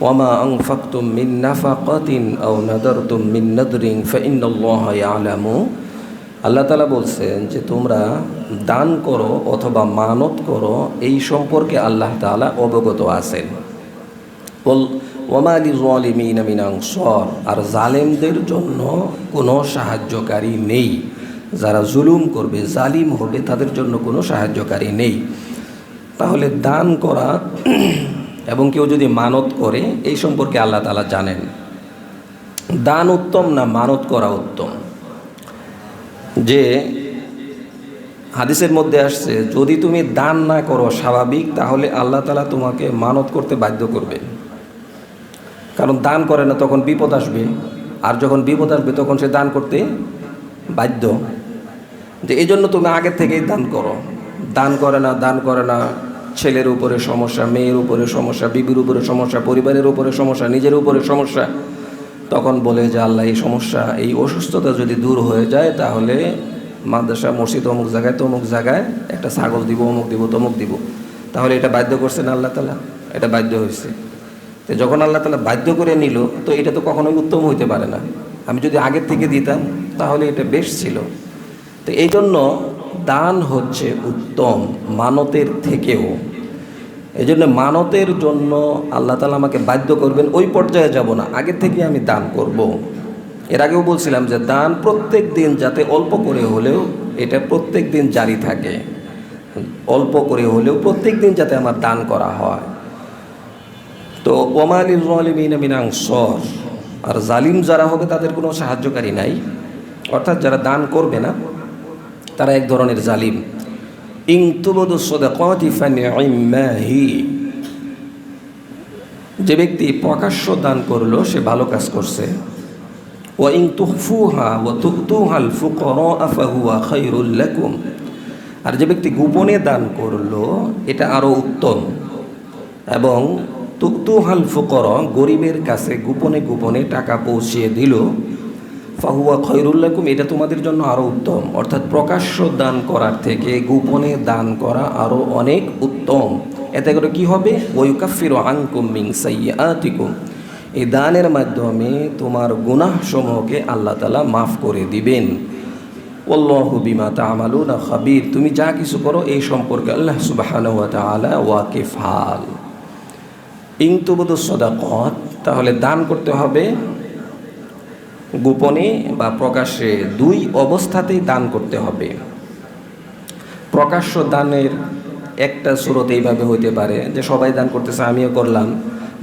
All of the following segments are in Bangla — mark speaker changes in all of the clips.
Speaker 1: وما أنفقتم من نفقة أو نذرتم من نذر فإن الله يعلم আল্লাহ তালা বলছেন যে তোমরা দান করো অথবা মানত করো এই সম্পর্কে আল্লাহ তালা অবগত আছেন বল ওমালি জলিমিন মিনাংসর আর জালেমদের জন্য কোনো সাহায্যকারী নেই যারা জুলুম করবে জালিম হবে তাদের জন্য কোনো সাহায্যকারী নেই তাহলে দান করা এবং কেউ যদি মানত করে, এই সম্পর্কে আল্লাহ তালা জানেন। দান উত্তম না মানত করা উত্তম? যে হাদিসের মধ্যে আসছে, যদি তুমি দান না করো স্বাভাবিক, তাহলে আল্লাহ তালা তোমাকে মানত করতে বাধ্য করবে। কারণ দান করে না তখন বিপদ আসবে, আর যখন বিপদ আসবে তখন সে দান করতে বাধ্য। যে এই জন্য তুমি আগের থেকেই দান করো। দান করে না, দান করে না ছেলের উপরে সমস্যা, মেয়ের উপরে সমস্যা, বিবির উপরে সমস্যা, পরিবারের উপরে সমস্যা, নিজের উপরে সমস্যা। তখন বলে যে, আল্লাহ, এই সমস্যা, এই অসুস্থতা যদি দূর হয়ে যায়, তাহলে মাদ্রাসা, মসজিদ অমুক জায়গায়, তমুক জায়গায় একটা ছাগল দিব, অমুক দিব, তমুক দিব। তাহলে এটা বাধ্য করছেন আল্লাহ তালা এটা বাধ্য হয়েছে। তো যখন আল্লাহ তালা বাধ্য করে নিল, তো এটা তো কখনোই উত্তম হইতে পারে না। আমি যদি আগের থেকে দিতাম, তাহলে এটা বেশ ছিল। তো এই জন্য দান হচ্ছে উত্তম, মানতের থেকেও। এই জন্য মানতের জন্য আল্লাহ তালা আমাকে বাধ্য করবেন, ওই পর্যায়ে যাব না আগের থেকে আমি দান করব। এর আগেও বলছিলাম যে দান প্রত্যেক দিন যাতে অল্প করে হলেও এটা প্রত্যেক দিন জারি থাকে। অল্প করে হলেও প্রত্যেক দিন যাতে আমার দান করা হয়। তো ওমালিল জালিমিন মিনাংসর আর জালিম যারা হবে তাদের কোনো সাহায্যকারী নাই। অর্থাৎ যারা দান করবে না, তারা এক ধরনের জালিম। ইং তুবদু সদাকতি ফানিমাহি যে ব্যক্তি প্রকাশ্য দান করল, সে ভালো কাজ করছে। ও ইং তুহফুহা ও তুহতুহাল ফুকর আফাহুয়া খৈরুল লাকুম। আর যে ব্যক্তি গোপনে দান করল, এটা আরও উত্তম। এবং তুকতুহাল ফুকর গরিবের কাছে গোপনে গোপনে টাকা পৌঁছিয়ে দিল। ফাহুয়া খৈরুল্লাকুম এটা তোমাদের জন্য আরও উত্তম। অর্থাৎ প্রকাশ্য দান করার থেকে গোপনে দান করা আরও অনেক উত্তম। এতে করে কি হবে? ওয়ুকাফির আংকুম মিং সাইয়াতিকুম এই দানের মাধ্যমে তোমার গুনাহ সমূহকে আল্লাহ তালা মাফ করে দিবেন। অল্লাহু বিমা তামালুনা খাবির। তুমি যা কিছু করো, এই সম্পর্কে আল্লাহ সুবাহান ওয়া তাআলা ওয়াকিফাল ইংতুবুদু সদাকত, তাহলে দান করতে হবে গোপনে বা প্রকাশ্যে দুই অবস্থাতেই দান করতে হবে। প্রকাশ্য দানের একটা স্রোত এইভাবে হইতে পারে যে সবাই দান করতেছে, আমিও করলাম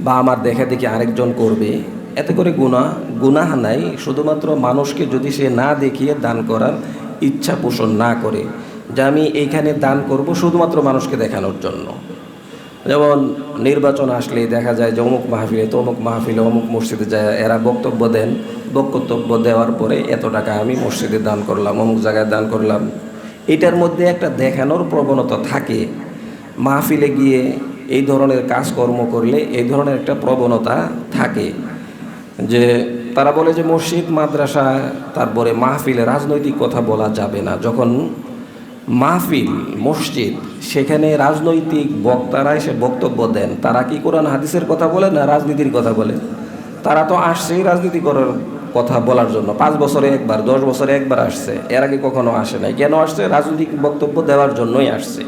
Speaker 1: বা আমার দেখা দেখি আরেকজন করবে। এতে করে গুণা গুনাহ নাই, শুধুমাত্র মানুষকে যদি সে না দেখিয়ে দান করার ইচ্ছা পোষণ না করে, যে আমি এইখানে দান করব শুধুমাত্র মানুষকে দেখানোর জন্য। যেমন নির্বাচন আসলে দেখা যায় যে অমুক মাহফিলে, তমুক মাহফিলে অমুক মসজিদে যায়, এরা বক্তব্য দেন বক্তব্য দেওয়ার পরে এত টাকা আমি মসজিদে দান করলাম, অমুক জায়গায় দান করলাম। এটার মধ্যে একটা দেখানোর প্রবণতা থাকে। মাহফিলে গিয়ে এই ধরনের কাজকর্ম করলে এই ধরনের একটা প্রবণতা থাকে। যে তারা বলে যে মসজিদ, মাদ্রাসা, তারপরে মাহফিলে রাজনৈতিক কথা বলা যাবে না। যখন মাহফিল, মসজিদ, সেখানে রাজনৈতিক বক্তারা এসে বক্তব্য দেন, তারা কি কোরআন, হাদিসের কথা বলে না রাজনীতির কথা বলে? তারা তো আসছেই রাজনীতি করার কথা বলার জন্য। পাঁচ বছরে একবার, দশ বছরে একবার আসছে। এর আগে কখনো আসে নাই। কেন আসছে? রাজনৈতিক বক্তব্য দেওয়ার জন্যই আসছে।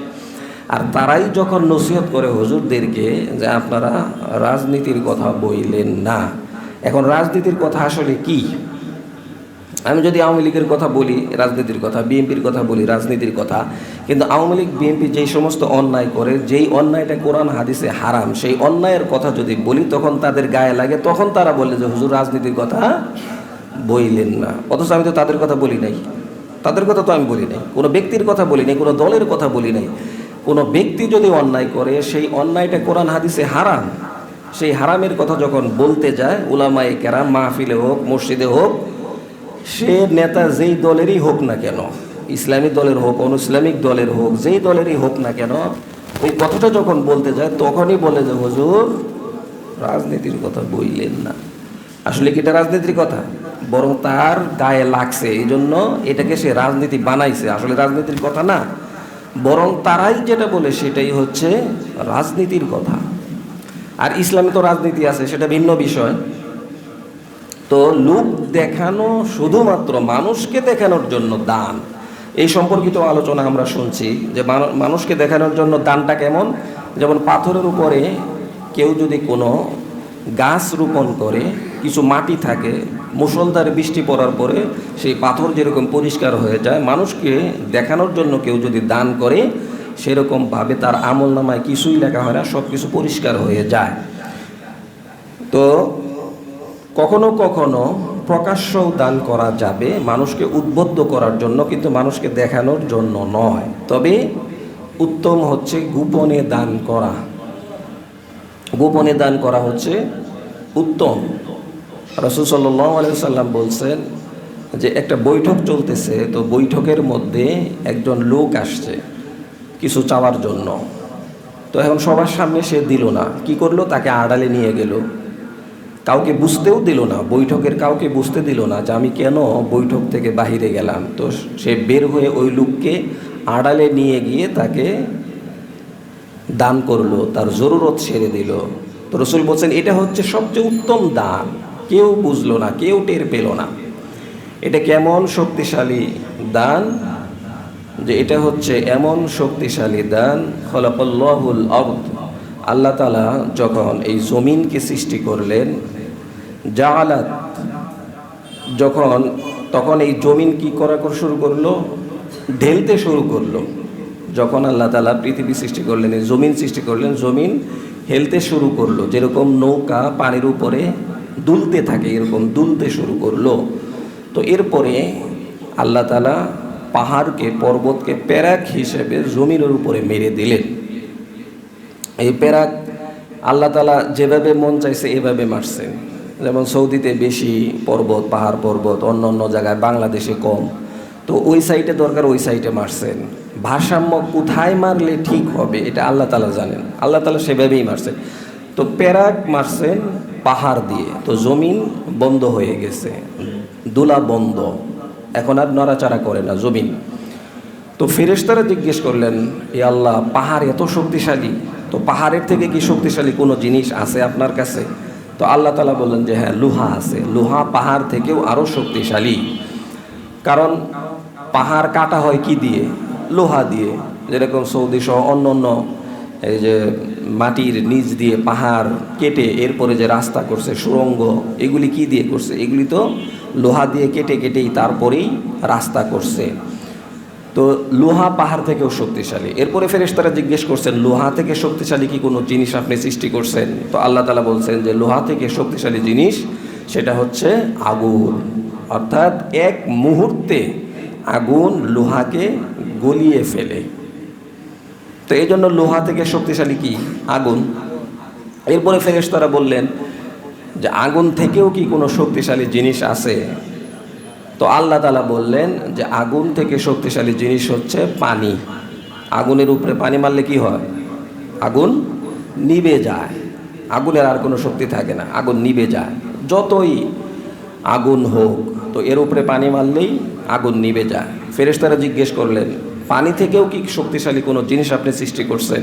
Speaker 1: আর তারাই যখন নসিহত করে হুজুরদেরকে যে আপনারা রাজনীতির কথা বইলেন না, এখন রাজনীতির কথা আসলে কি? আমি যদি আওয়ামী লীগের কথা বলি, রাজনীতির কথা, বিএনপির কথা বলি, রাজনীতির কথা, কিন্তু আওয়ামী লীগ, বিএনপি যেই সমস্ত অন্যায় করে, যেই অন্যায়টা কোরআন হাদিসে হারাম, সেই অন্যায়ের কথা যদি বলি, তখন তাদের গায়ে লাগে, তখন তারা বলে যে, হুজুর, রাজনীতির কথা বইলেন না। অথচ আমি তো তাদের কথা বলি নাই। তাদের কথা তো আমি বলি নাই। কোনো ব্যক্তির কথা বলি নাই, কোনো দলের কথা বলি নাই। কোনো ব্যক্তি যদি অন্যায় করে, সেই অন্যায়টা কোরআন হাদিসে হারাম। সেই হারামের কথা যখন বলতে যায়, উলামায়ে কেরাম, মাহফিলে হোক, মসজিদে হোক, সে নেতা যেই দলেরই হোক না কেন, ইসলামী দলের হোক অন ইসলামিক দলের হোক, যেই দলেরই হোক না কেন, ওই কথাটা যখন বলতে যায়, তখনই বলে যে, হুজুর, রাজনীতির কথা বইলেন না। আসলে কি এটা রাজনীতির কথা? বরং তার গায়ে লাগছে এই জন্য এটাকে সে রাজনীতি বানাইছে। আসলে রাজনীতির কথা না, বরং তারাই যেটা বলে সেটাই হচ্ছে রাজনীতির কথা। আর ইসলামে তো রাজনীতি আছে, সেটা ভিন্ন বিষয়। তো লোক দেখানো শুধুমাত্র মানুষকে দেখানোর জন্য দান। এই সম্পর্কিত আলোচনা আমরা শুনছি যে মানুষকে দেখানোর জন্য দানটা কেমন? যেমন পাথরের উপরে কেউ যদি কোনো গাছ রোপণ করে কিছু মাটি থাকে মুসলধার বৃষ্টি পড়ার পরে সেই পাথর যেরকম পরিষ্কার হয়ে যায়, মানুষকে দেখানোর জন্য কেউ যদি দান করে সেরকমভাবে তার আমল নামায় কিছুই লেখা হয় না সব কিছু পরিষ্কার হয়ে যায়। তো কখনো কখনো প্রকাশ্যও দান করা যাবে মানুষকে উদ্বুদ্ধ করার জন্য, কিন্তু মানুষকে দেখানোর জন্য নয়। তবে উত্তম হচ্ছে গোপনে দান করা। গোপনে দান করা হচ্ছে উত্তম। রসুল সাল্লাহ সাল্লাম বলছেন যে একটা বৈঠক চলতেছে, তো বৈঠকের মধ্যে একজন লোক আসছে কিছু চাওয়ার জন্য। তো এখন সবার সামনে সে দিল না। কি করল? তাকে আড়ালে নিয়ে গেল। কাউকে বুঝতেও দিল না। বৈঠকের কাউকে বুঝতে দিল না যে আমি কেন বৈঠক থেকে বাহিরে গেলাম। তো সে বের হয়ে ওই লোককে আড়ালে নিয়ে গিয়ে তাকে দান করল, তার জরুরত ছেড়ে দিল। তো রসুল বলছেন, এটা হচ্ছে সবচেয়ে উত্তম দান। কেউ বুঝলো না, কেউ টের পেল না। এটা কেমন শক্তিশালী দান? যে এটা হচ্ছে এমন শক্তিশালী দান খলাপল্লাহুল অর্দ আল্লাহ তালা যখন এই জমিনকে সৃষ্টি করলেন জালাত যখন, তখন এই জমিন কি করা কর- শুরু করল? ঢেলতে শুরু করল। যখন আল্লাহ তালা পৃথিবী সৃষ্টি করলেন, এই জমিন সৃষ্টি করলেন, জমিন হেলতে শুরু করল। যেরকম নৌকা পানির উপরে দুলতে থাকে, এরকম দুলতে শুরু করল। তো এরপরে আল্লাহ তালা পাহাড়কে, পর্বতকে প্যারাক হিসেবে জমিনের উপরে মেরে দিলেন। এই প্যারাক আল্লাহ তালা যেভাবে মন চাইছে এভাবে মারছেন যেমন সৌদিতে বেশি পর্বত, পাহাড় পর্বত, অন্য অন্য জায়গায়, বাংলাদেশে কম। তো ওই সাইডে দরকার ওই সাইডে মারছেন। ভারসাম্য কোথায় মারলে ঠিক হবে, এটা আল্লাহ তালা জানেন। আল্লাহ তালা সেভাবেই মারছেন। তো প্যারাক মারছেন পাহাড় দিয়ে। তো জমিন বন্ধ হয়ে গেছে, দুলা বন্ধ। এখন আর নড়াচড়া করে না জমিন। তো ফেরেশতারা জিজ্ঞেস করলেন, এ আল্লাহ, পাহাড় এত শক্তিশালী, তো পাহাড়ের থেকে কি শক্তিশালী কোনো জিনিস আছে আপনার কাছে? তো আল্লাহ তালা বললেন যে হ্যাঁ লোহা আছে। লোহা পাহাড় থেকেও আরও শক্তিশালী। কারণ পাহাড় কাটা হয় কি দিয়ে? লোহা দিয়ে। যেরকম সৌদি সহ অন্য অন্য এই যে মাটির নিচ দিয়ে পাহাড় কেটে এরপরে যে রাস্তা করছে সুড়ঙ্গ এগুলি কি দিয়ে করছে? এগুলি তো লোহা দিয়ে কেটে কেটেই তারপরেই রাস্তা করছে। তো লোহা পাহাড় থেকেও শক্তিশালী। এরপরে ফেরেশতারা জিজ্ঞেস করছেন, লোহা থেকে শক্তিশালী কি কোনো জিনিস আপনি সৃষ্টি করছেন? তো আল্লাহ তালা বলছেন যে, লোহা থেকে শক্তিশালী জিনিস সেটা হচ্ছে আগুন। অর্থাৎ এক মুহূর্তে আগুন লোহাকে গলিয়ে ফেলে। তো এই জন্য লোহা থেকে শক্তিশালী কি? আগুন। এরপরে ফেরেশতারা বললেন যে আগুন থেকেও কি কোনো শক্তিশালী জিনিস আছে? তো আল্লাহ তালা বললেন যে আগুন থেকে শক্তিশালী জিনিস হচ্ছে পানি। আগুনের উপরে পানি মারলে কি হয়? আগুন নিবে যায়। আগুনের আর কোনো শক্তি থাকে না। আগুন নিবে যায়। যতই আগুন হোক, তো এর উপরে পানি মারলেই আগুন নিবে যায়। ফেরেশতারা জিজ্ঞেস করলেন পানি থেকেও কি শক্তিশালী কোনো জিনিস আপনি সৃষ্টি করছেন?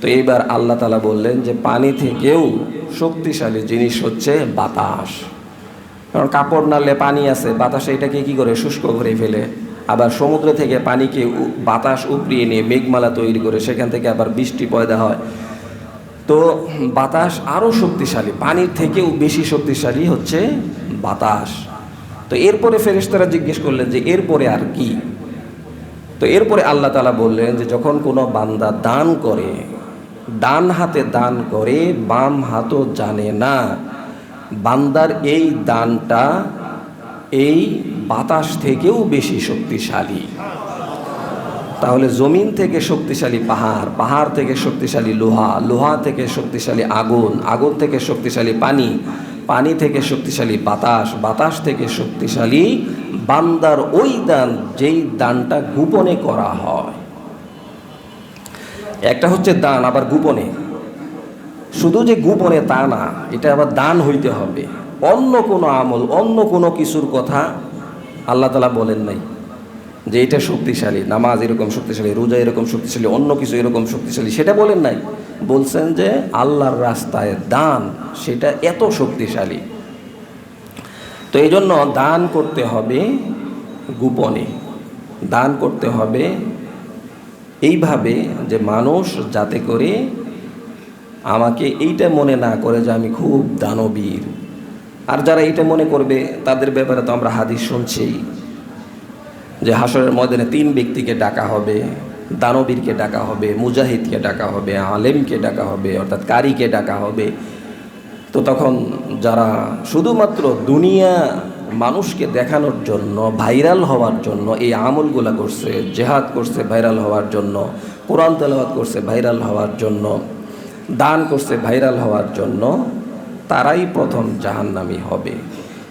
Speaker 1: তো এইবার আল্লাহ তালা বললেন যে, পানি থেকেও শক্তিশালী জিনিস হচ্ছে বাতাস। কারণ কাপড় নাড়লে পানি আছে, বাতাসে এটাকে কি করে? শুষ্ক করে ফেলে। আবার সমুদ্র থেকে পানিকে বাতাস উপড়িয়ে নিয়ে মেঘমালা তৈরি করে সেখান থেকে আবার বৃষ্টি পয়দা হয়। তো বাতাস আরও শক্তিশালী, পানির থেকেও বেশি শক্তিশালী হচ্ছে বাতাস। তো এরপরে ফেরেশতারা জিজ্ঞেস করলেন যে, এরপরে আর কি? তো এরপরে আল্লাহ তালা বললেন যে যখন কোনো বান্দা দান করে, ডান হাতে দান করে, বাম হাতও জানে না, বান্দার এই দানটা এই বাতাস থেকেও বেশি শক্তিশালী। তাহলে জমিন থেকে শক্তিশালী পাহাড় পাহাড় থেকে শক্তিশালী লোহা লোহা থেকে শক্তিশালী আগুন আগুন থেকে শক্তিশালী পানি পানি থেকে শক্তিশালী বাতাস বাতাস থেকে শক্তিশালী বান্দার ওই দান, যেই দানটা গোপনে করা হয়। একটা হচ্ছে দান, আবার গোপনে। শুধু যে গোপনে তা না, এটা আবার দান হইতে হবে। অন্য কোনো আমল, অন্য কোনো কিছুর কথা আল্লাহ তালা বলেন নাই যে এটা শক্তিশালী। নামাজ এরকম শক্তিশালী, রোজা এরকম শক্তিশালী, অন্য কিছু এরকম শক্তিশালী, সেটা বলেন নাই। বলছেন যে আল্লাহর রাস্তায় দান, সেটা এত শক্তিশালী। তো এই জন্য দান করতে হবে গোপনে। দান করতে হবে এইভাবে যে মানুষ যাতে করে আমাকে এইটা মনে না করে যে আমি খুব দানবীর। আর যারা এইটা মনে করবে, তাদের ব্যাপারে তো আমরা হাদিস শুনছি যে হাসরের ময়দানে তিন ব্যক্তিকে ডাকা হবে। দানবীরকে ডাকা হবে, মুজাহিদকে ডাকা হবে, আলেমকে ডাকা হবে, অর্থাৎ কারিকে ডাকা হবে। তো তখন যারা শুধুমাত্র দুনিয়া মানুষকে দেখানোর জন্য, ভাইরাল হওয়ার জন্য, এই আমলগুলা করছে, জেহাদ করছে ভাইরাল হওয়ার জন্য, কোরআন তেলাওয়াত করছে ভাইরাল হওয়ার জন্য, দান করছে ভাইরাল হওয়ার জন্য, তারাই প্রথম জাহান্নামি হবে।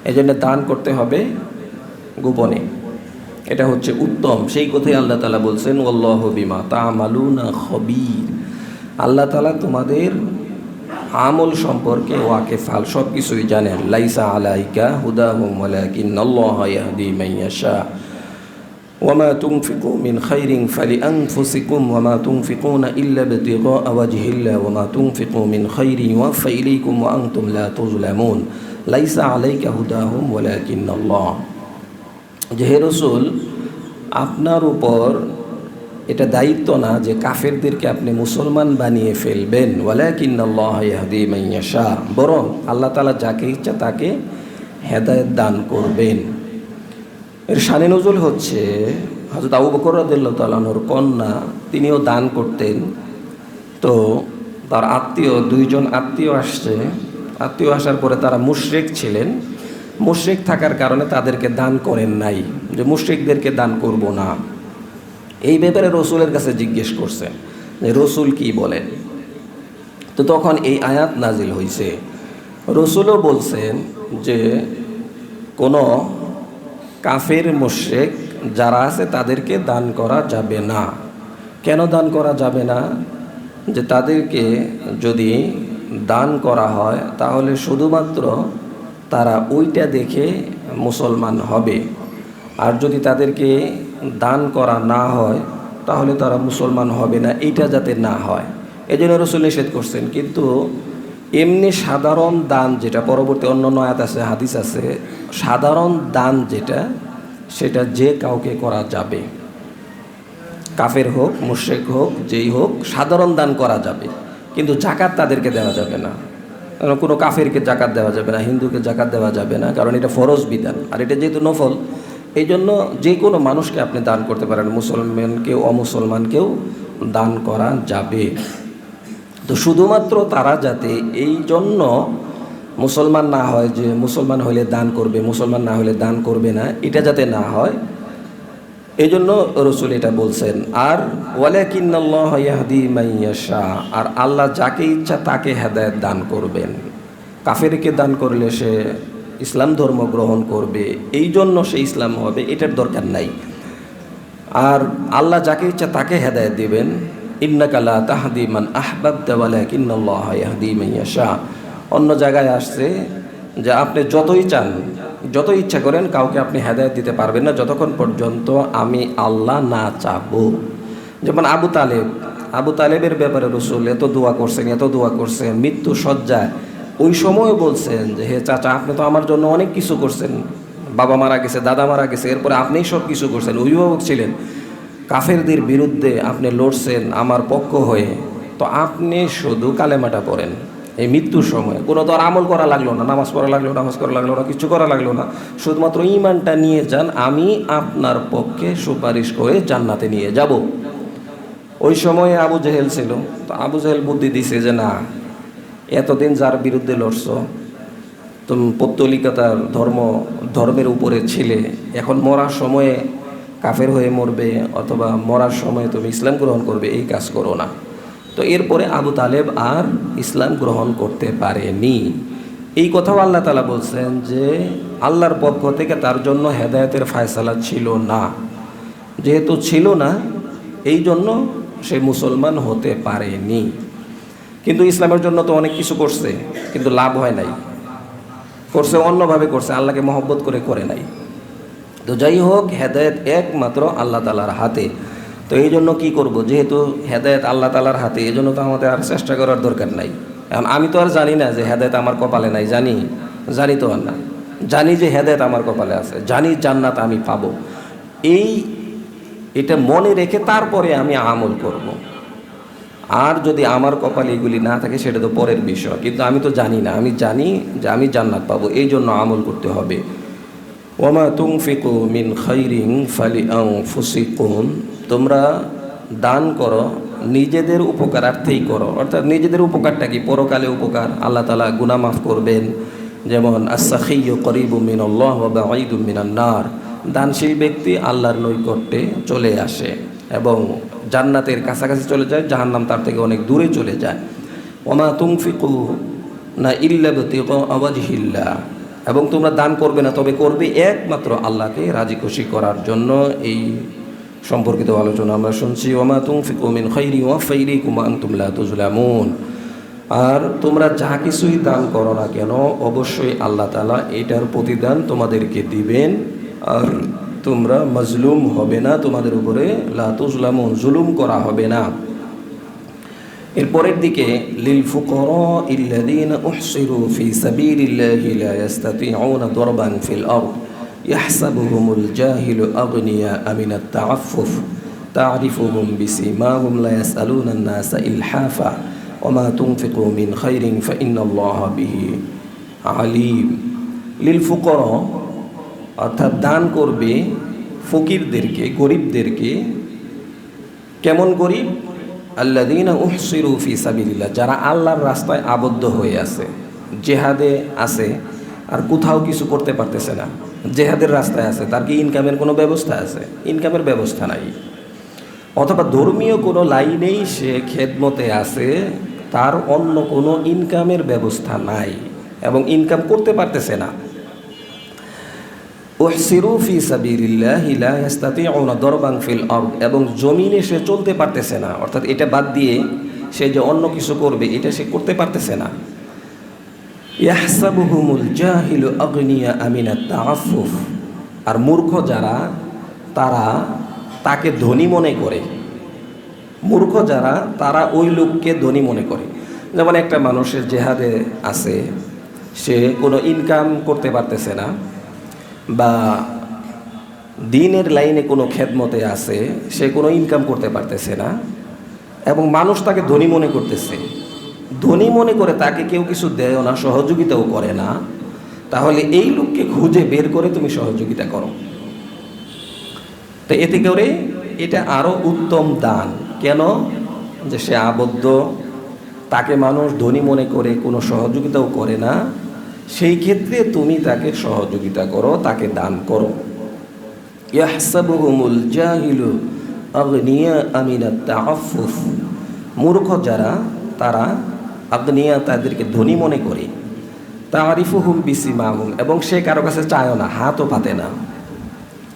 Speaker 1: এই জন্য দান করতে হবে গোপনে। এটা হচ্ছে উত্তম। সেই কথাই আল্লাহ তালা বলছেন অল্লাহ বিমা তা মালুনা খবির। আল্লাহ তালা তোমাদের আমল সম্পর্কে ওয়াকে ফাল সব কিছুই জানেন। লাইসা আলাইকা হুদা হুমালাকিন্দি মাইয়াশা ওয়ামা তুমফিকু মিন খাইরিং ফালি আনফুসিকুম ওয়ামা তুমফিকুনা ইল্লা বিতিগা ওয়াজহিল্লা ওয়ামা তুমফিকু মিন খাইরি ওয়া ফাইলিকুম ওয়া তুমলা লা তুজলামুন লাইসা আলাইকা হুদাহুম ওয়ালাকিন্নাল্লাহ। যে, হে রসুল, আপনার উপর এটা দায়িত্ব না যে কাফেরদেরকে আপনি মুসলমান বানিয়ে ফেলবেন। ওয়ালাকিন্নাল্লাহদি মাইয়াশা বরং আল্লাহ তালা যাকে ইচ্ছা তাকে হেদায়ত দান করবেন। এর শানে নজুল হচ্ছে হজরত আবু বকর রাদিল্লাহ তালানোর কন্যা, তিনিও দান করতেন। তো তার আত্মীয়, দুইজন আত্মীয় আসছে। আত্মীয় আসার পরে তারা মুশরেক ছিলেন। মুশরিক থাকার কারণে তাদেরকে দান করেন নাই যে মুশরিকদেরকে দান করব না। এই ব্যাপারে রসুলের কাছে জিজ্ঞেস করছেন যে রসুল কি বলেন? তো তখন এই আয়াত নাজিল হয়েছে রসুলও বলছেন যে কোনো কাফের মুশরেক যারা আছে তাদেরকে দান করা যাবে না। কেন দান করা যাবে না? যে তাদেরকে যদি দান করা হয় তাহলে শুধুমাত্র তারা ওইটা দেখে মুসলমান হবে। আর যদি তাদেরকে দান করা না হয়, তাহলে তারা মুসলমান হবে না, এইটা যাতে না হয়। এই জন্য রসুল নিষেধ করছেন। কিন্তু এমনি সাধারণ দান যেটা, পরবর্তী অন্য নয়াত আছে, হাদিস আছে, সাধারণ দান যেটা, সেটা যে কাউকে করা যাবে। কাফের হোক মুশেক হোক, যেই হোক, সাধারণ দান করা যাবে। কিন্তু জাকাত তাদেরকে দেওয়া যাবে না। কোনো কাফেরকে জাকাত দেওয়া যাবে না, হিন্দুকে জাকাত দেওয়া যাবে না, কারণ এটা ফরজ বিধান। আর এটা যেহেতু নফল, এই জন্য যে কোনো মানুষকে আপনি দান করতে পারেন, মুসলমানকেও অমুসলমানকেও দান করা যাবে। তো শুধুমাত্র তারা যাতে এই জন্য মুসলমান না হয় যে মুসলমান হলে দান করবে, মুসলমান না হলে দান করবে না, এটা যাতে না হয় এই জন্য রসুল এটা বলছেন, আর আর আল্লাহ যাকে ইচ্ছা তাকে হেদায়ত দান করবেন। কাফেরকে দান করলে সে ইসলাম ধর্ম গ্রহণ করবে এই জন্য সে ইসলাম হবে, এটার দরকার নাই। আর আল্লাহ যাকে ইচ্ছা তাকে হেদায়ত দিবেন ইন্নাকালা তাহাদি মান আহবাব দেওয়ালা কিন্নাল্লাহ ইয়াহদি মাইয়াশা অন্য জায়গায় আসছে যে আপনি যতই চান যত ইচ্ছা করেন কাউকে আপনি হেদায়ত দিতে পারবেন না যতক্ষণ পর্যন্ত আমি আল্লাহ না চাবো। যেমন আবু তালেব, আবু তালেবের ব্যাপারে রসুল এত দোয়া করছেন, এত দোয়া করছেন, মৃত্যু সজ্জায় ওই সময় বলছেন যে, হে চাচা, আপনি তো আমার জন্য অনেক কিছু করছেন। বাবা মারা গেছে, দাদা মারা গেছে, এরপরে আপনিই সব কিছু করছেন। অভিভাবক ছিলেন। কাফেরদের বিরুদ্ধে আপনি লড়ছেন আমার পক্ষ হয়ে। তো আপনি শুধু কালেমাটা পড়েন। এই মৃত্যুর সময়। কোনো তো আর আমল করা লাগল না, নামাজ পড়া লাগল, নামাজ করা লাগল না, কিছু করা লাগল না। শুধুমাত্র ইমানটা নিয়ে যান, আমি আপনার পক্ষে সুপারিশ করে জান্নাতে নিয়ে যাব। ওই সময়ে আবু জেহেল ছিল। তো আবু জেহেল বুদ্ধি দিছে যে, না, এতদিন যার বিরুদ্ধে লড়ছ, তুমি পত্তলিকতার ধর্ম, ধর্মের উপরে ছিলে, এখন মরার সময়ে কাফের হয়ে মরবে, অথবা মরার সময়ে তুমি ইসলাম গ্রহণ করবে, এই কাজ করো না। তো এরপরে আবু তালেব আর ইসলাম গ্রহণ করতে পারেনি। এই কথাও আল্লাহ তালা বলছেন যে, আল্লাহর পক্ষ থেকে তার জন্য হেদায়তের ফায়সালা ছিল না। যেহেতু ছিল না, এই জন্য সে মুসলমান হতে পারেনি। কিন্তু ইসলামের জন্য তো অনেক কিছু করছে, কিন্তু লাভ হয় নাই। করছে অন্যভাবে করছে, আল্লাহকে মহব্বত করে করে নাই। তো যাই হোক, হেদায়ত একমাত্র আল্লাহ তালার হাতে। তো এই জন্য কী করব? যেহেতু হেদায়ত আল্লাহ তালার হাতে, এই জন্য তো আমাদের আর চেষ্টা করার দরকার নাই। এখন আমি তো আর জানি না যে হেদায়ত আমার কপালে নাই, জানি জানি তো আর না। জানি যে হেদায়ত আমার কপালে আছে, জানি জান্নাত আমি পাবো। এই, এটা মনে রেখে তারপরে আমি আমল করব। আর যদি আমার কপালে এগুলি না থাকে, সেটা তো পরের বিষয়। কিন্তু আমি তো জানি না, আমি জানি যে আমি জান্নাত পাবো, এই জন্য আমল করতে হবে। ওমা তুংফিকু মিন খৈরিং ফালি আং তোমরা দান করো, নিজেদের উপকারার্থেই করো। অর্থাৎ নিজেদের উপকারটা কি? পরকালে উপকার। আল্লাহ তালা গুনা মাফ করবেন। যেমন আসাখিউ করিবু মিন আল্লাহ বা ঈদু মিনান্নার দানশীল ব্যক্তি আল্লাহর নৈকট্যে চলে আসে এবং জান্নাতের কাছাকাছি চলে যায়, জাহান্নাম তার থেকে অনেক দূরে চলে যায়। ওমা তুংফিকু না ইল্লাবতি আওয়াজহিল্লা এবং তোমরা দান করবে না, তবে করবে একমাত্র আল্লাহকে রাজি খুশি করার জন্য। এই সম্পর্কিত আলোচনা আমরা শুনছি ওমা তুংফিকু মিন খৈরি ওয়া ফাইরি কুমা আনতুমলা তুজলামুন আর তোমরা যা কিছুই দান করো না কেন, অবশ্যই আল্লাহ তালা এটার প্রতিদান তোমাদেরকে দিবেন। আর তোমরা মজলুম হবে না, তোমাদের উপরে লাতুজলামুন জুলুম করা হবে না। এরপরের দিকে লিল ফুকরা ইল্লাযীনা উহসিরু ফি সাবিলিল্লাহি লা ইস্তাতিউনা দরবান ফিল আরদ ইয়াহসাবুহুমুল জাহিলু আগনিয়া মিনাত তাআফফুফ تعرفهم بسيماهم لا يسألون الناس إلحافا وما تنفقوا من خير فإن الله به عليم للفقراء অর্থাৎ দান করবে ফকিরদেরকে গরিবদেরকে কেমন গরিব আল্লাদিনা উহসিরু ফি যারা আল্লাহর রাস্তায় আবদ্ধ হয়ে আছে, জেহাদে আছে, আর কোথাও কিছু করতে পারতেছে না, জেহাদের রাস্তায় আছে, তার কি ইনকামের কোনো ব্যবস্থা আছে? ইনকামের ব্যবস্থা নাই। অথবা ধর্মীয় কোনো লাইনেই সে খেদমতে আছে, তার অন্য কোনো ইনকামের ব্যবস্থা নাই, এবং ইনকাম করতে পারতেছে না। ওহসিরু ফি সাবিলিল্লাহি লা ইস্তাতিউনা দরবান ফিল আরদ। এবং জমিনে সে চলতে পারতেছে না। অর্থাৎ এটা বাদ দিয়ে সে যে অন্য কিছু করবে, এটা সে করতে পারতেছে না। ইয়াহসাবুহুমুল জাহিলু আগনিয়া আমিনা তাআফফুফ। আর মূর্খ যারা, তারা তাকে ধনী মনে করে। মূর্খ যারা, তারা ওই লোককে ধনী মনে করে। যেমন একটা মানুষের জেহাদে আছে, সে কোনো ইনকাম করতে পারতেছে না। বা দিনের লাইনে কোনো খেদমতে আছে, সে কোনো ইনকাম করতে পারতেছে না এবং মানুষ তাকে ধনী মনে করতেছে। ধনী মনে করে তাকে কেউ কিছু দেয় না, সহযোগিতাও করে না। তাহলে এই লোককে খুঁজে বের করে তুমি সহযোগিতা করো। তো এতে করে এটা আরও উত্তম দান। কেন? যে সে আবদ্ধ, তাকে মানুষ ধনী মনে করে, কোনো সহযোগিতাও করে না। সেই ক্ষেত্রে তুমি তাকে সহযোগিতা করো, তাকে দান করো। ইয়াহসাবুহুমুল জাহিলু আগনিয়া আমিনা তাআফফুফ। মূর্খ যারা, তারা আগনিয়া তাদেরকে ধনী মনে করে। বিসিমাহুম, এবং সে কারও কাছে চায়ও না, হাতও পাতে না।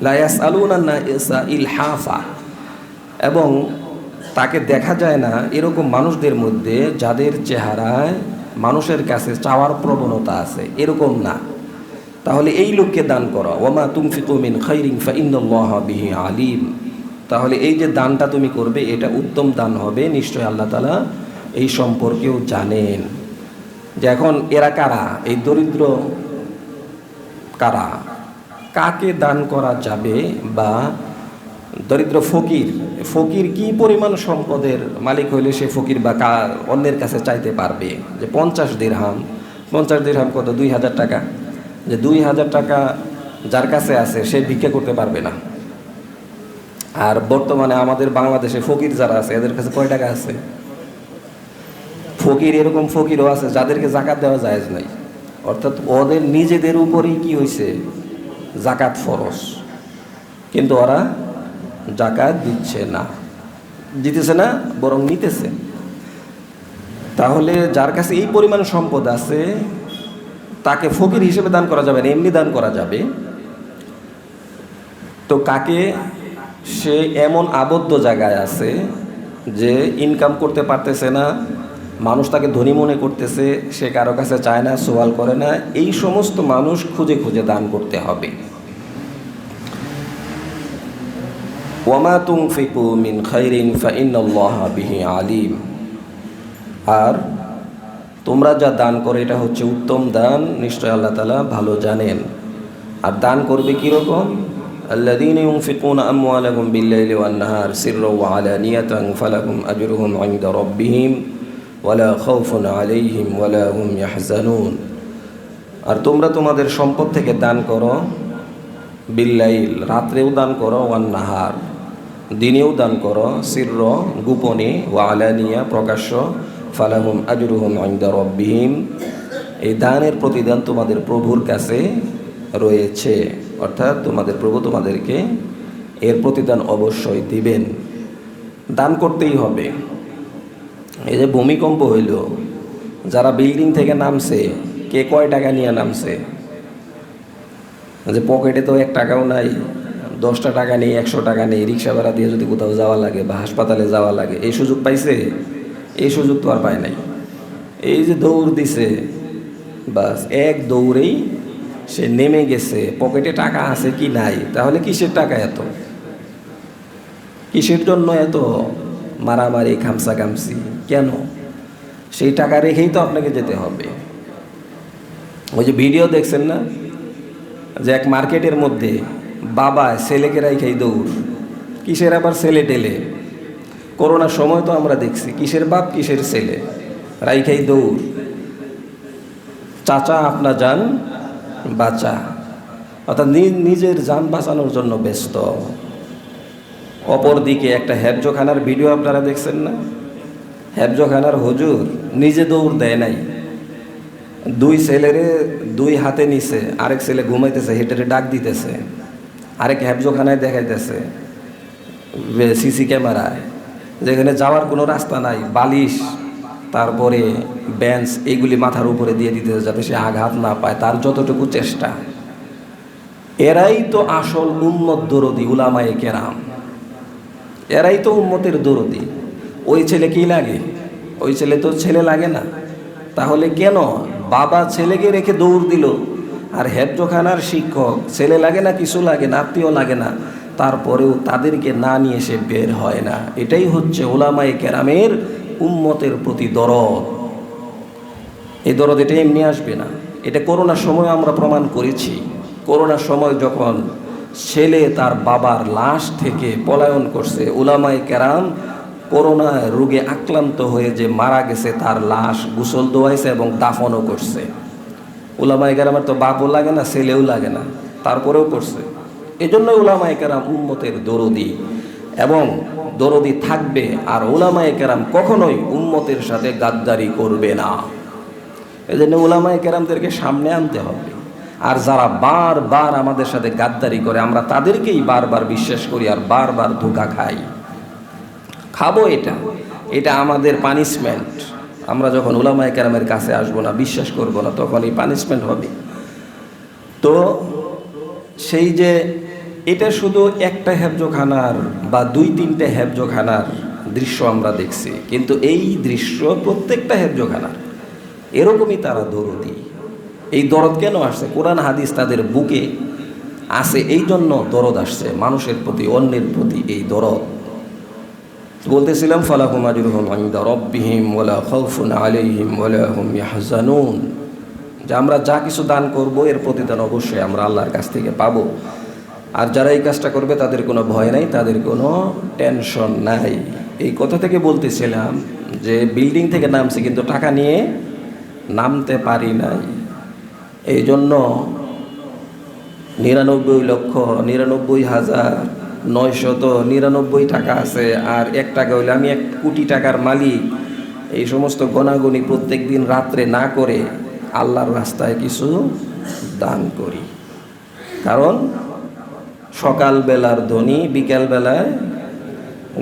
Speaker 1: লায়াস আলুনা ইসা ইলহাফা। এবং তাকে দেখা যায় না, এরকম মানুষদের মধ্যে যাদের চেহারায় মানুষের কাছে চাওয়ার প্রবণতা আছে, এরকম না। তাহলে এই লোককে দান করো। ওমা তুমফিকু মিন খৈরিং ফাইন্নাল্লাহ বিহি আলিম। তাহলে এই যে দানটা তুমি করবে, এটা উত্তম দান হবে নিশ্চয় আল্লাহ তালা এই সম্পর্কেও জানেন। যে এখন এরা কারা? এই দরিদ্র কারা? কাকে দান করা যাবে বা দরিদ্র ফকির ফকির কি পরিমাণ সম্পদের মালিক হইলে সে ফকির বা অন্যের কাছে চাইতে পারবে? যে পঞ্চাশ দিরহাম পঞ্চাশ দিরহাম কত? দুই হাজার টাকা। যে দুই হাজার টাকা যার কাছে আছে, সে ভিক্ষা করতে পারবে না। আর বর্তমানে আমাদের বাংলাদেশে ফকির যারা আছে, এদের কাছে কয় টাকা আছে? ফকির এরকম ফকিরও আছে, যাদেরকে জাকাত দেওয়া যায় নাই। অর্থাৎ ওদের নিজেদের উপরেই কি হয়েছে জাকাত ফরস কিন্তু ওরা জাকাত দিচ্ছে না। দিতেছে না, বরং নিতেছে। তাহলে যার কাছে এই পরিমাণ সম্পদ আছে, তাকে ফকির হিসেবে দান করা যাবে না, এমনি দান করা যাবে। তো কাকে? সে এমন আবদ্ধ জায়গায় আছে যে ইনকাম করতে পারতেছে না, মানুষ তাকে ধনী মনে করতেছে, সে কারও কাছে চায় না সোয়াল করে না, এই সমস্ত মানুষ খুঁজে খুঁজে দান করতে হবে। ওয়ামা তুমফিকু মিন খাইরিন ফাইনাল্লাহ বিহি আলিম আর তোমরা যা দান করে এটা হচ্ছে উত্তম দান নিশ্চয় আল্লাহ তালা ভালো জানেন আর দান করবে কীরকম الذين ينفقون أموالهم بالليل والنهار سرا وعلانية فلهم أجرهم عند ربهم ولا خوف عليهم ولا هم يحزنون আর তোমরা তোমাদের সম্পদ থেকে দান করো বিল্লাইল রাত্রেও দান করো ওয়ান নাহার দিনেও দান করো সির গোপনে ও আলানিয়া, প্রকাশ্য, ফালাহুম আজরুহুম আইন্দা রব্বিহিম। এই দানের প্রতিদান তোমাদের প্রভুর কাছে রয়েছে। অর্থাৎ তোমাদের প্রভু তোমাদেরকে এর প্রতিদান অবশ্যই দিবেন। দান করতেই হবে। এই যে ভূমিকম্প হইল, যারা বিল্ডিং থেকে নামছে, কে কয় টাকা নিয়ে নামছে? যে পকেটে তো এক টাকাও নাই। দশটা টাকা নেই, একশো টাকা নেই, রিক্সা ভাড়া দিয়ে যদি কোথাও যাওয়া লাগে বা হাসপাতালে যাওয়া লাগে, এই সুযোগ পাইছে? এই সুযোগ তো আর পায় নাই। এই যে দৌড় দিছে, বাস, এক দৌড়েই সে নেমে গেছে। পকেটে টাকা আছে কি নাই? তাহলে কিসের টাকা এত? কিসের জন্য এত মারামারি খামসা খামসি কেন? সেই টাকা রেখেই তো আপনাকে যেতে হবে। ওই যে ভিডিও দেখছেন না? যে এক মার্কেটের মধ্যে বাবা ছেলেকে রাইখাই দৌড়। কিসের আবার ছেলে টেলে? করোনার সময় তো আমরা দেখছি, কিসের বাপ, কিসের ছেলে? রাইখাই দৌড়। চাচা, আপনা যান, বাঁচা। অর্থাৎ নিজের যান বাঁচানোর জন্য ব্যস্ত। অপরদিকে একটা হ্যাবজোখানার ভিডিও আপনারা দেখছেন না? হ্যাবজোখানার হুজুর নিজে দৌড় দেয় নাই। দুই ছেলেরে দুই হাতে নিছে, আরেক ছেলে ঘুমাইতেছে হেঁটে ডাক দিতেছে। আরেক হ্যাবজোখানায় দেখাইতেছে সিসি ক্যামেরায়, যেখানে যাওয়ার কোনো রাস্তা নাই, বালিশ, তারপরে বেঞ্চ এইগুলি মাথার উপরে দিয়ে দিতে যাতে সে আঘাত না পায়, তার যতটুকু চেষ্টা। এরাই তো আসল উন্মত দরদি, উলামায়ে কেরাম। এরাই তো উন্মতের দরদি। ওই ছেলে কি লাগে? ওই ছেলে তো ছেলে লাগে না। তাহলে কেন? বাবা ছেলেকে রেখে দৌড় দিল। আর হেফজোখানার শিক্ষক, ছেলে লাগে না, কিছু লাগে না, আত্মীয় লাগে না, তারপরেও তাদেরকে না নিয়ে সে বের হয় না। এটাই হচ্ছে ওলামায়ে কেরামের উম্মতের প্রতি দরদ। এই দরদ এটা এমনি আসবে না। এটা করোনার সময় আমরা প্রমাণ করেছি। করোনার সময় যখন ছেলে তার বাবার লাশ থেকে পলায়ন করছে ওলামায়ে কেরাম করোনা রোগে আক্রান্ত হয়ে যে মারা গেছে, তার লাশ গোসল দোয়াইছে এবং দাফনও করছে। ওলামাই কেরামের তো বাপও লাগে না, ছেলেও লাগে না, তারপরেও করছে। এই জন্য ওলামাই কেরাম উম্মতের দরদি এবং দরদি থাকবে আর ওলামাই কেরাম কখনোই উম্মতের সাথে গাদ্দারি করবে না। এই জন্য ওলামাই কেরামদেরকে সামনে আনতে হবে। আর যারা বারবার আমাদের সাথে গাদ্দারি করে, আমরা তাদেরকেই বারবার বিশ্বাস করি আর বারবার ধোকা খাই। খাব এটা এটা আমাদের পানিশমেন্ট আমরা যখন উলামায় কেরামের কাছে আসব না, বিশ্বাস করব না তখন এই পানিশমেন্ট হবে। তো সেই যে এটা শুধু একটা হেফজোখানার বা দুই তিনটে হেফজোখানার দৃশ্য আমরা দেখছি, কিন্তু এই দৃশ্য প্রত্যেকটা হেফজোখানার। এরকমই তারা দরদি। এই দরদ কেন আসছে? কোরআন হাদিস তাদের বুকে আসে এই জন্য দরদ আসছে, মানুষের প্রতি, অন্যের প্রতি এই দরদ। বলতেছিলাম, ফালাহুম আজরুহুম ইনদা রব্বিহিম ওয়ালা খাউফুন আলাইহিম ওয়ালা হুম ইয়াহজানুন। যে আমরা যা কিছু দান করব, এর প্রতিদান অবশ্যই আমরা আল্লাহর কাছ থেকে পাবো। আর যারা এই কাজটা করবে, তাদের কোনো ভয় নাই, তাদের কোনো টেনশন নাই। এই কথা থেকে বলতেছিলাম যে, বিল্ডিং থেকে নামছি, কিন্তু টাকা নিয়ে নামতে পারি নাই। এই জন্য নিরানব্বই লক্ষ, নিরানব্বই হাজার নয়শত নিরানব্বই টাকা আছে, আর এক টাকা হইলে আমি এক কোটি টাকার মালিক। এই সমস্ত গণাগণি প্রত্যেক দিন রাত্রে না করে আল্লাহর রাস্তায় কিছু দান করি। কারণ সকালবেলার ধনী, বিকালবেলায়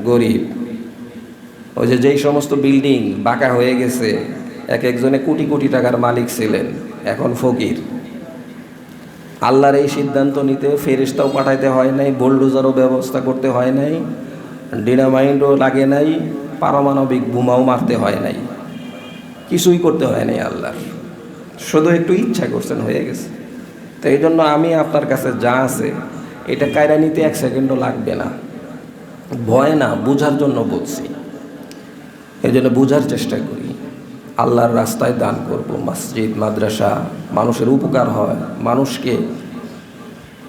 Speaker 1: গরিব। ওই যে যেই সমস্ত বিল্ডিং বাঁকা হয়ে গেছে, এক একজনে কোটি কোটি টাকার মালিক ছিলেন, এখন ফকির। আল্লাহর এই সিদ্ধান্ত নিতে ফেরিস্তাও পাঠাইতে হয় নাই, বোলডোজারও ব্যবস্থা করতে হয় নাই, ডিনামাইন্ডও লাগে নাই, পারমাণবিক বোমাও মারতে হয় নাই। কিছুই করতে হয় নাই আল্লাহর। শুধু একটু ইচ্ছা করছেন, হয়ে গেছে। তো এই জন্য আমি আপনার কাছে যা আছে, এটা কায়রা নিতে এক সেকেন্ডও লাগবে না। ভয় না, বোঝার জন্য বলছি। এই জন্য বোঝার চেষ্টা করি। আল্লাহর রাস্তায় দান করব। মসজিদ, মাদ্রাসা, মানুষের উপকার হয়, মানুষকে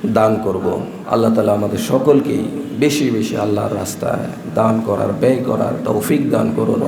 Speaker 1: দান করব। আল্লাহ তালা আমাদের সকলকেই বেশি বেশি আল্লাহর রাস্তায় দান করার, ব্যয় করার তৌফিক দান করুন।